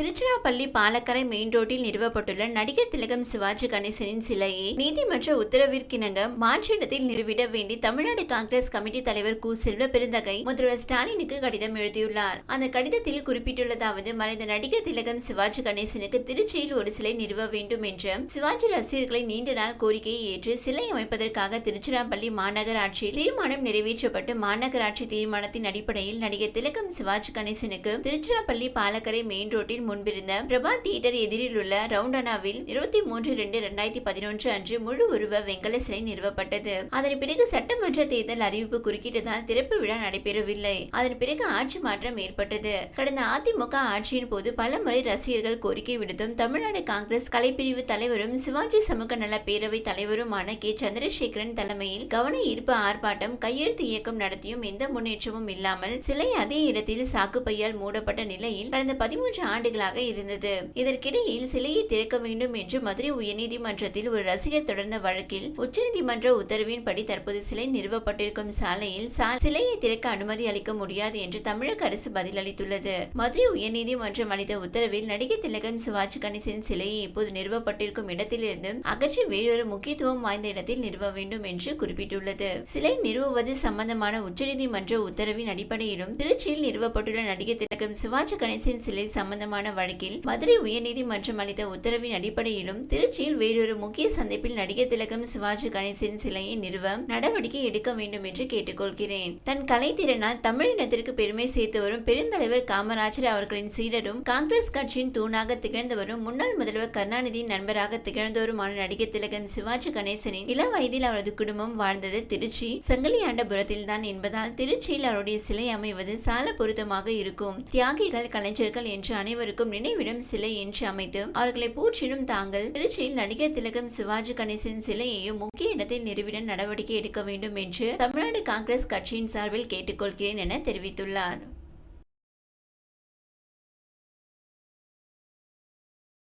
Tiruchirappalli Palakkarai main ரோட்டில் நிறுவப்பட்டுள்ள நடிகர் திலகம் சிவாஜி கணேசனின் சிலையை நீதிமன்ற உத்தரவிற்கிணங்க மாற்றிடத்தில் நிறுவிட வேண்டி தமிழ்நாடு காங்கிரஸ் கமிட்டி தலைவர் கு. செல்வ பெருந்தகை முதல்வர் ஸ்டாலினுக்கு கடிதம் எழுதியுள்ளார். அந்த கடிதத்தில் குறிப்பிட்டுள்ளதாவது மறைந்த நடிகர் திலகம் சிவாஜி கணேசனுக்கு திருச்சியில் ஒரு சிலை நிறுவ வேண்டும் என்ற சிவாஜி ரசிகர்களை நீண்ட நாள் கோரிக்கையை ஏற்று சிலை அமைப்பதற்காக திருச்சிராப்பள்ளி மாநகராட்சியில் தீர்மானம் நிறைவேற்றப்பட்டு மாநகராட்சி தீர்மானத்தின் அடிப்படையில் நடிகர் திலகம் சிவாஜி கணேசனுக்கு திருச்சிராப்பள்ளி பாலக்கரை மெயின் ரோட்டில் முன்பிருந்த பிரபா தியேட்டர் எதிரில் உள்ள ரவுண்டனாவில் இருபத்தி மூன்று இரண்டு இரண்டாயிரத்தி பதினொன்று அன்று முழு உருவ வெங்கல சிலை நிறுவப்பட்டது. அதன் பிறகு சட்டமன்ற தேர்தல் அறிவிப்பு குறுக்கிட்டதால் திறப்பு விழா நடைபெறவில்லை. அதன் பிறகு ஆட்சி மாற்றம் ஏற்பட்டது. கடந்த அதிமுக ஆட்சியின் போது பல முறை ரசிகர்கள் கோரிக்கை விடுத்தும் தமிழ்நாடு காங்கிரஸ் கலைப்பிரிவு தலைவரும் சிவாஜி சமூக நல பேரவை தலைவருமான கே. சந்திரசேகரன் தலைமையில் கவன ஈர்ப்பு ஆர்ப்பாட்டம் கையெழுத்து இயக்கம் நடத்தியும் எந்த முன்னேற்றமும் இல்லாமல் சிலை அதே இடத்தில் சாக்குப்பையால் மூடப்பட்ட நிலையில் கடந்த பதிமூன்று ஆண்டு ஆண்டுகளாக இருந்தது. இதற்கிடையில் சிலையை திறக்க வேண்டும் என்று மதுரை உயர்நீதிமன்றத்தில் ஒரு ரசிகர் தொடர்ந்த வழக்கில் உச்சநீதிமன்ற உத்தரவின்படி தற்போது சிலை நிறுவப்பட்டிருக்கும் சாலையில் சிலையை திறக்க அனுமதி அளிக்க முடியாது என்று தமிழக அரசு பதிலளித்துள்ளது. மதுரை உயர்நீதிமன்றம் அளித்த உத்தரவில் நடிகை திலகன் சிவாஜி கணேசன் சிலையை இப்போது நிறுவப்பட்டிருக்கும் இடத்திலிருந்து அகற்றி வேறொரு முக்கியத்துவம் வாய்ந்த இடத்தில் நிறுவ வேண்டும் என்று குறிப்பிட்டுள்ளது. சிலை நிறுவுவது சம்பந்தமான உச்சநீதிமன்ற உத்தரவின் அடிப்படையிலும் திருச்சியில் நிறுவப்பட்டுள்ள நடிகை திலகம் சிவாஜி கணேசன் சிலை சம்பந்தமான வழக்கில் மதுரை உயர்நீதிமன்றம் அளித்த உத்தரவின் அடிப்படையிலும் திருச்சியில் வேறொரு முக்கிய சந்திப்பில் நடிகர் திலகம் சிவாஜி கணேசன் சிலையை நிறுவ நடவடிக்கை எடுக்க வேண்டும் என்று கேட்டுக்கொள்கிறேன். தன் கலைத்திறனால் தமிழினத்திற்கு பெருமை சேர்த்து வரும் பெருந்தலைவர் காமராஜர் அவர்களின் சீடரும் காங்கிரஸ் கட்சியின் தூணாக திகழ்ந்தவரும் முன்னாள் முதல்வர் கருணாநிதியின் நண்பராக திகழ்ந்தவருமான நடிகர் திலகம் சிவாஜி கணேசனின் இள வயதில் அவரது குடும்பம் வாழ்ந்தது திருச்சி. செங்கலியாண்டபுரத்தில் தான் என்பதால் திருச்சியில் அவருடைய சிலை அமைவது சால பொருத்தமாக இருக்கும். தியாகிகள் கலைஞர்கள் என்று அனைவரும் அனைவருக்கும் நினைவிடம் சிலை என்று அமைத்து அவர்களை போற்றிடும் தாங்கள் திருச்சியில் நடிகர் திலகம் சிவாஜி கணேசன் சிலையையும் முக்கிய இடத்தில் நிறுவிட நடவடிக்கை எடுக்க வேண்டும் என்று தமிழ்நாடு காங்கிரஸ் கட்சியின் சார்பில் கேட்டுக்கொள்கிறேன் என தெரிவித்துள்ளார்.